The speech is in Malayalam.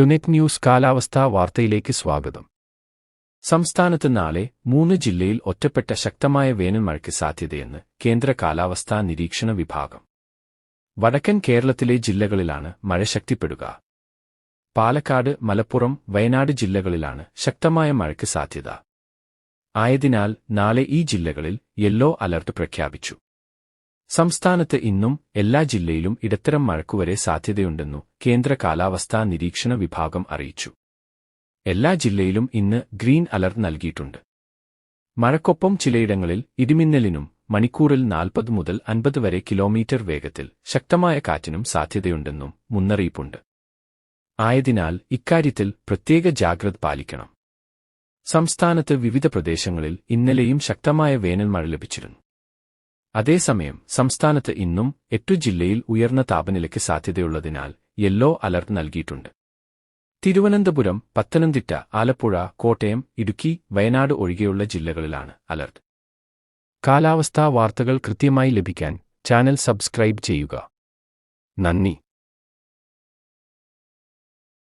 ടുനെറ്റ് ന്യൂസ് കാലാവസ്ഥാ വാർത്തയിലേക്ക് സ്വാഗതം. സംസ്ഥാനത്ത് നാളെ മൂന്ന് ജില്ലയിൽ ഒറ്റപ്പെട്ട ശക്തമായ വേനൽമഴയ്ക്ക് സാധ്യതയെന്ന് കേന്ദ്ര കാലാവസ്ഥാ നിരീക്ഷണ വിഭാഗം. വടക്കൻ കേരളത്തിലെ ജില്ലകളിലാണ് മഴ ശക്തിപ്പെടുക. പാലക്കാട് മലപ്പുറം വയനാട് ജില്ലകളിലാണ് ശക്തമായ മഴയ്ക്ക് സാധ്യത. ആയതിനാൽ നാളെ ഈ ജില്ലകളിൽ യെല്ലോ അലർട്ട് പ്രഖ്യാപിച്ചു. സംസ്ഥാനത്ത് ഇന്നും എല്ലാ ജില്ലയിലും ഇടത്തരം മഴക്കുവരെ സാധ്യതയുണ്ടെന്നു കേന്ദ്ര കാലാവസ്ഥാ നിരീക്ഷണ വിഭാഗം അറിയിച്ചു. എല്ലാ ജില്ലയിലും ഇന്ന് ഗ്രീൻ അലർട്ട് നൽകിയിട്ടുണ്ട്. മഴക്കൊപ്പം ചിലയിടങ്ങളിൽ ഇടിമിന്നലിനും മണിക്കൂറിൽ നാൽപ്പത് മുതൽ അൻപത് വരെ കിലോമീറ്റർ വേഗത്തിൽ ശക്തമായ കാറ്റിനും സാധ്യതയുണ്ടെന്നും മുന്നറിയിപ്പുണ്ട്. ആയതിനാൽ ഇക്കാര്യത്തിൽ പ്രത്യേക ജാഗ്രത പാലിക്കണം. സംസ്ഥാനത്ത് വിവിധ പ്രദേശങ്ങളിൽ ഇന്നലെയും ശക്തമായ വേനൽമഴ ലഭിച്ചിരുന്നു. അതേസമയം സംസ്ഥാനത്ത് ഇന്നും എട്ടു ജില്ലയിൽ ഉയർന്ന താപനിലയ്ക്ക് സാധ്യതയുള്ളതിനാൽ യെല്ലോ അലർട്ട് നൽകിയിട്ടുണ്ട്. തിരുവനന്തപുരം പത്തനംതിട്ട ആലപ്പുഴ കോട്ടയം ഇടുക്കി വയനാട് ഒഴികെയുള്ള ജില്ലകളിലാണ് അലർട്ട്. കാലാവസ്ഥാ വാർത്തകൾ കൃത്യമായി ലഭിക്കാൻ ചാനൽ സബ്സ്ക്രൈബ് ചെയ്യുക. നന്ദി.